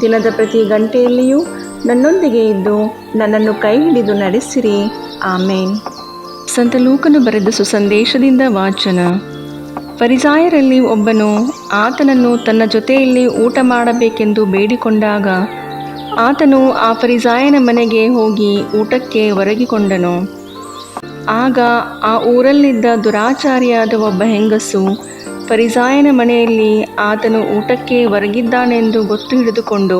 ದಿನದ ಪ್ರತಿ ಗಂಟೆಯಲ್ಲಿಯೂ ನನ್ನೊಂದಿಗೆ ಇದ್ದು ನನ್ನನ್ನು ಕೈ ಹಿಡಿದು ನಡೆಸಿರಿ. ಆಮೇನ್. ಸಂತ ಲೂಕನು ಬರೆದ ಸುಸಂದೇಶದಿಂದ ವಾಚನ. ಫರಿಸಾಯರಲ್ಲಿ ಒಬ್ಬನು ಆತನನ್ನು ತನ್ನ ಜೊತೆಯಲ್ಲಿ ಊಟ ಮಾಡಬೇಕೆಂದು ಬೇಡಿಕೊಂಡಾಗ ಆತನು ಆ ಫರಿಸಾಯನ ಮನೆಗೆ ಹೋಗಿ ಊಟಕ್ಕೆ ಒರಗಿಕೊಂಡನು. ಆಗ ಆ ಊರಲ್ಲಿದ್ದ ದುರಾಚಾರಿಯಾದ ಒಬ್ಬ ಹೆಂಗಸು ಫರಿಸಾಯನ ಮನೆಯಲ್ಲಿ ಆತನು ಊಟಕ್ಕೆ ಹೊರಗಿದ್ದಾನೆಂದು ಗೊತ್ತು ಹಿಡಿದುಕೊಂಡು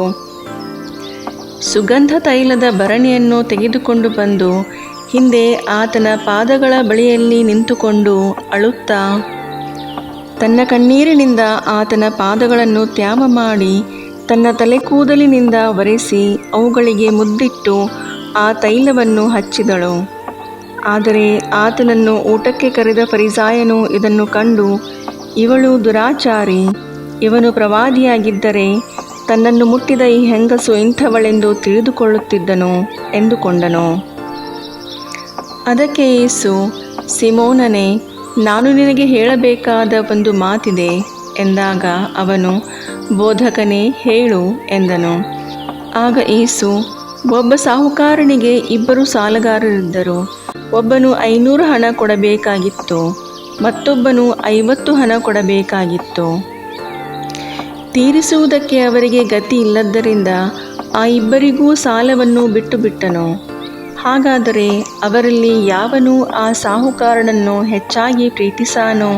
ಸುಗಂಧ ತೈಲದ ಭರಣಿಯನ್ನು ತೆಗೆದುಕೊಂಡು ಬಂದು ಹಿಂದೆ ಆತನ ಪಾದಗಳ ಬಳಿಯಲ್ಲಿ ನಿಂತುಕೊಂಡು ಅಳುತ್ತಾ ತನ್ನ ಕಣ್ಣೀರಿನಿಂದ ಆತನ ಪಾದಗಳನ್ನು ತ್ಯಾವ ಮಾಡಿ ತನ್ನ ತಲೆ ಕೂದಲಿನಿಂದ ಒರೆಸಿ ಅವುಗಳಿಗೆ ಮುದ್ದಿಟ್ಟು ಆ ತೈಲವನ್ನು ಹಚ್ಚಿದಳು. ಆದರೆ ಆತನನ್ನು ಊಟಕ್ಕೆ ಕರೆದ ಫರಿಸಾಯನು ಇದನ್ನು ಕಂಡು ಇವಳು ದುರಾಚಾರಿ. ಇವನು ಪ್ರವಾದಿಯಾಗಿದ್ದರೆ ತನ್ನನ್ನು ಮುಟ್ಟಿದ ಈ ಹೆಂಗಸು ಇಂಥವಳೆಂದು ತಿಳಿದುಕೊಳ್ಳುತ್ತಿದ್ದನು ಎಂದುಕೊಂಡನು. ಅದಕ್ಕೆ ಯೇಸು, ಸಿಮೋನನೇ, ನಾನು ನಿನಗೆ ಹೇಳಬೇಕಾದ ಒಂದು ಮಾತಿದೆ ಎಂದಾಗ ಅವನು, ಬೋಧಕನೇ, ಹೇಳು ಎಂದನು. ಆಗ ಏಸು ಒಬ್ಬ ಸಾಹುಕಾರನಿಗೆ ಇಬ್ಬರು ಸಾಲಗಾರರಿದ್ದರು. ಒಬ್ಬನು ಐನೂರು ಹಣ ಕೊಡಬೇಕಾಗಿತ್ತು. ಮತ್ತೊಬ್ಬನು ಐವತ್ತು ಹಣ ಕೊಡಬೇಕಾಗಿತ್ತು. ತೀರಿಸುವುದಕ್ಕೆ ಅವರಿಗೆ ಗತಿ ಇಲ್ಲದ್ದರಿಂದ ಆ ಇಬ್ಬರಿಗೂ ಸಾಲವನ್ನು ಬಿಟ್ಟು ಬಿಟ್ಟನು ಹಾಗಾದರೆ ಅವರಲ್ಲಿ ಯಾವನು ಆ ಸಾಹುಕಾರನನ್ನು ಹೆಚ್ಚಾಗಿ ಪ್ರೀತಿಸಾನೋ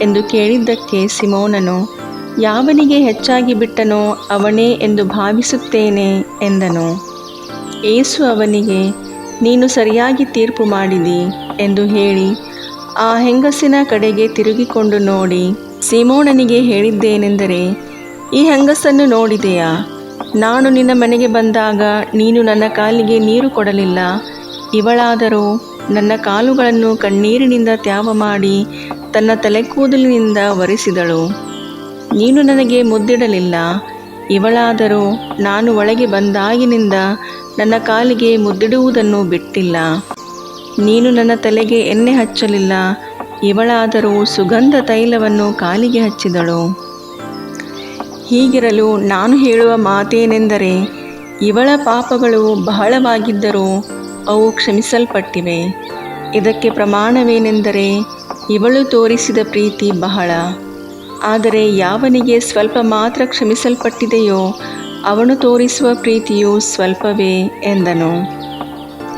ಎಂದು ಕೇಳಿದ್ದಕ್ಕೆ ಸಿಮೋನನು, ಯಾವನಿಗೆ ಹೆಚ್ಚಾಗಿ ಬಿಟ್ಟನೋ ಅವನೇ ಎಂದು ಭಾವಿಸುತ್ತೇನೆ ಎಂದನು. ಏಸು ಅವನಿಗೆ, ನೀನು ಸರಿಯಾಗಿ ತೀರ್ಪು ಮಾಡಿದಿ ಎಂದು ಹೇಳಿ ಆ ಹೆಂಗಸಿನ ಕಡೆಗೆ ತಿರುಗಿಕೊಂಡು ನೋಡಿ ಸೀಮೋಣನಿಗೆ ಹೇಳಿದ್ದೇನೆಂದರೆ, ಈ ಹೆಂಗಸನ್ನು ನೋಡಿದೆಯಾ? ನಾನು ನಿನ್ನ ಮನೆಗೆ ಬಂದಾಗ ನೀನು ನನ್ನ ಕಾಲಿಗೆ ನೀರು ಕೊಡಲಿಲ್ಲ. ಇವಳಾದರೂ ನನ್ನ ಕಾಲುಗಳನ್ನು ಕಣ್ಣೀರಿನಿಂದ ತ್ಯಾವ ಮಾಡಿ ತನ್ನ ತಲೆ ಕೂದಲಿನಿಂದ ಒರೆಸಿದಳು. ನೀನು ನನಗೆ ಮುದ್ದಿಡಲಿಲ್ಲ. ಇವಳಾದರೂ ನಾನು ಒಳಗೆ ಬಂದಾಗಿನಿಂದ ನನ್ನ ಕಾಲಿಗೆ ಮುದ್ದಿಡುವುದನ್ನು ಬಿಟ್ಟಿಲ್ಲ. ನೀನು ನನ್ನ ತಲೆಗೆ ಎಣ್ಣೆ ಹಚ್ಚಲಿಲ್ಲ, ಇವಳಾದರೂ ಸುಗಂಧ ತೈಲವನ್ನು ಕಾಲಿಗೆ ಹಚ್ಚಿದಳು. ಹೀಗಿರಲು ನಾನು ಹೇಳುವ ಮಾತೇನೆಂದರೆ, ಇವಳ ಪಾಪಗಳು ಬಹಳವಾಗಿದ್ದರೂ ಅವು ಕ್ಷಮಿಸಲ್ಪಟ್ಟಿವೆ. ಇದಕ್ಕೆ ಪ್ರಮಾಣವೇನೆಂದರೆ, ಇವಳು ತೋರಿಸಿದ ಪ್ರೀತಿ ಬಹಳ. ಆದರೆ ಯಾವನಿಗೆ ಸ್ವಲ್ಪ ಮಾತ್ರ ಕ್ಷಮಿಸಲ್ಪಟ್ಟಿದೆಯೋ, ಅವನು ತೋರಿಸುವ ಪ್ರೀತಿಯು ಸ್ವಲ್ಪವೇ ಎಂದನು.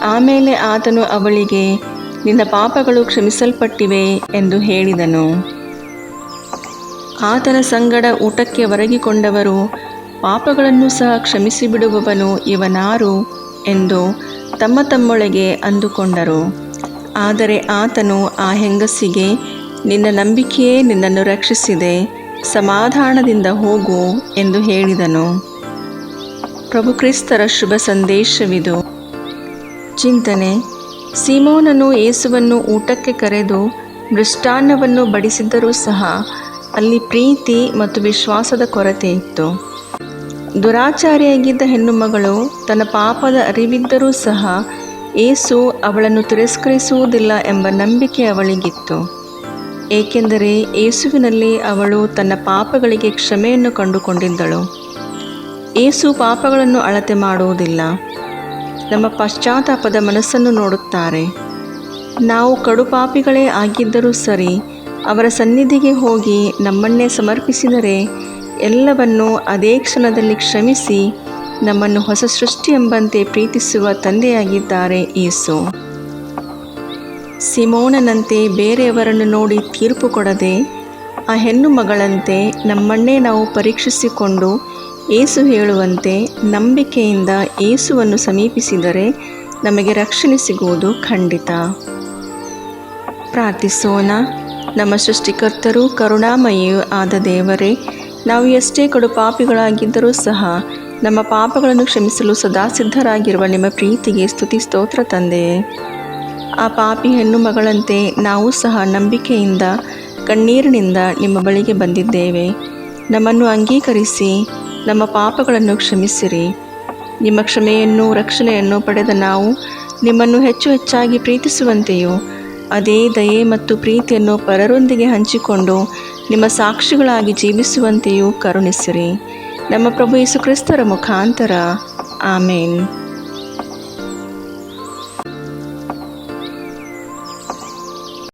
ಆಮೇಲೆ ಆತನು ಅವಳಿಗೆ, ನಿನ್ನ ಪಾಪಗಳು ಕ್ಷಮಿಸಲ್ಪಟ್ಟಿವೆ ಎಂದು ಹೇಳಿದನು. ಆತನ ಸಂಗಡ ಊಟಕ್ಕೆ ಒರಗಿಕೊಂಡವರು, ಪಾಪಗಳನ್ನು ಸಹ ಕ್ಷಮಿಸಿಬಿಡುವವನು ಇವನಾರು ಎಂದು ತಮ್ಮ ತಮ್ಮೊಳಗೆ ಅಂದುಕೊಂಡರು. ಆದರೆ ಆತನು ಆ ಹೆಂಗಸಿಗೆ, ನಿನ್ನ ನಂಬಿಕೆಯೇ ನಿನ್ನನ್ನು ರಕ್ಷಿಸಿದೆ, ಸಮಾಧಾನದಿಂದ ಹೋಗು ಎಂದು ಹೇಳಿದನು. ಪ್ರಭು ಕ್ರಿಸ್ತರ ಶುಭ ಸಂದೇಶವಿದು. ಚಿಂತನೆ. ಸೀಮೋನನು ಯೇಸುವನ್ನು ಊಟಕ್ಕೆ ಕರೆದು ಮೃಷ್ಟಾನ್ನವನ್ನು ಬಡಿಸಿದ್ದರೂ ಸಹ ಅಲ್ಲಿ ಪ್ರೀತಿ ಮತ್ತು ವಿಶ್ವಾಸದ ಕೊರತೆ ಇತ್ತು. ದುರಾಚಾರಿಯಾಗಿದ್ದ ಹೆಣ್ಣುಮಗಳು ತನ್ನ ಪಾಪದ ಅರಿವಿದ್ದರೂ ಸಹ ಏಸು ಅವಳನ್ನು ತಿರಸ್ಕರಿಸುವುದಿಲ್ಲ ಎಂಬ ನಂಬಿಕೆ ಅವಳಿಗಿತ್ತು. ಏಕೆಂದರೆ ಏಸುವಿನಲ್ಲಿ ಅವಳು ತನ್ನ ಪಾಪಗಳಿಗೆ ಕ್ಷಮೆಯನ್ನು ಕಂಡುಕೊಂಡಿದ್ದಳು. ಏಸು ಪಾಪಗಳನ್ನು ಅಳತೆ ಮಾಡುವುದಿಲ್ಲ. ನಮ್ಮ ಪಶ್ಚಾತ್ತಾಪದ ಮನಸ್ಸನ್ನು ನೋಡುತ್ತಾರೆ. ನಾವು ಕಡುಪಾಪಿಗಳೇ ಆಗಿದ್ದರೂ ಸರಿ, ಅವರ ಸನ್ನಿಧಿಗೆ ಹೋಗಿ ನಮ್ಮನ್ನೇ ಸಮರ್ಪಿಸಿದರೆ, ಎಲ್ಲವನ್ನೂ ಅದೇ ಕ್ಷಣದಲ್ಲಿ ಕ್ಷಮಿಸಿ ನಮ್ಮನ್ನು ಹೊಸ ಸೃಷ್ಟಿ ಎಂಬಂತೆ ಪ್ರೀತಿಸುವ ತಂದೆಯಾಗಿದ್ದಾರೆ ಯೇಸು. ಸಿಮೋನನಂತೆ ಬೇರೆಯವರನ್ನು ನೋಡಿ ತೀರ್ಪು ಕೊಡದೆ, ಆ ಹೆಣ್ಣು ಮಗಳಂತೆ ನಮ್ಮನ್ನೇ ನಾವು ಪರೀಕ್ಷಿಸಿಕೊಂಡು ಏಸು ಹೇಳುವಂತೆ ನಂಬಿಕೆಯಿಂದ ಏಸುವನ್ನು ಸಮೀಪಿಸಿದರೆ ನಮಗೆ ರಕ್ಷಣೆ ಸಿಗುವುದು ಖಂಡಿತ. ಪ್ರಾರ್ಥಿಸೋಣ. ನಮ್ಮ ಸೃಷ್ಟಿಕರ್ತರು ಕರುಣಾಮಯೂ ಆದ ದೇವರೇ, ನಾವು ಎಷ್ಟೇ ಕಡು ಪಾಪಿಗಳಾಗಿದ್ದರೂ ಸಹ ನಮ್ಮ ಪಾಪಗಳನ್ನು ಕ್ಷಮಿಸಲು ಸದಾ ಸಿದ್ಧರಾಗಿರುವ ನಿಮ್ಮ ಪ್ರೀತಿಗೆ ಸ್ತುತಿ, ಸ್ತೋತ್ರ ತಂದೆಯೇ ಆ ಪಾಪಿ ಹೆಣ್ಣು ಮಗಳಂತೆ ನಾವು ಸಹ ನಂಬಿಕೆಯಿಂದ, ಕಣ್ಣೀರಿನಿಂದ ನಿಮ್ಮ ಬಳಿಗೆ ಬಂದಿದ್ದೇವೆ. ನಮ್ಮನ್ನು ಅಂಗೀಕರಿಸಿ ನಮ್ಮ ಪಾಪಗಳನ್ನು ಕ್ಷಮಿಸಿರಿ. ನಿಮ್ಮ ಕ್ಷಮೆಯನ್ನು ರಕ್ಷಣೆಯನ್ನು ಪಡೆದ ನಾವು ನಿಮ್ಮನ್ನು ಹೆಚ್ಚು ಹೆಚ್ಚಾಗಿ ಪ್ರೀತಿಸುವಂತೆಯೂ, ಅದೇ ದಯೆ ಮತ್ತು ಪ್ರೀತಿಯನ್ನು ಪರರೊಂದಿಗೆ ಹಂಚಿಕೊಂಡು ನಿಮ್ಮ ಸಾಕ್ಷಿಗಳಾಗಿ ಜೀವಿಸುವಂತೆಯೂ ಕರುಣಿಸಿರಿ. ನಮ್ಮ ಪ್ರಭು ಯೇಸು ಕ್ರಿಸ್ತರ ಮುಖಾಂತರ. ಆಮೇನ್.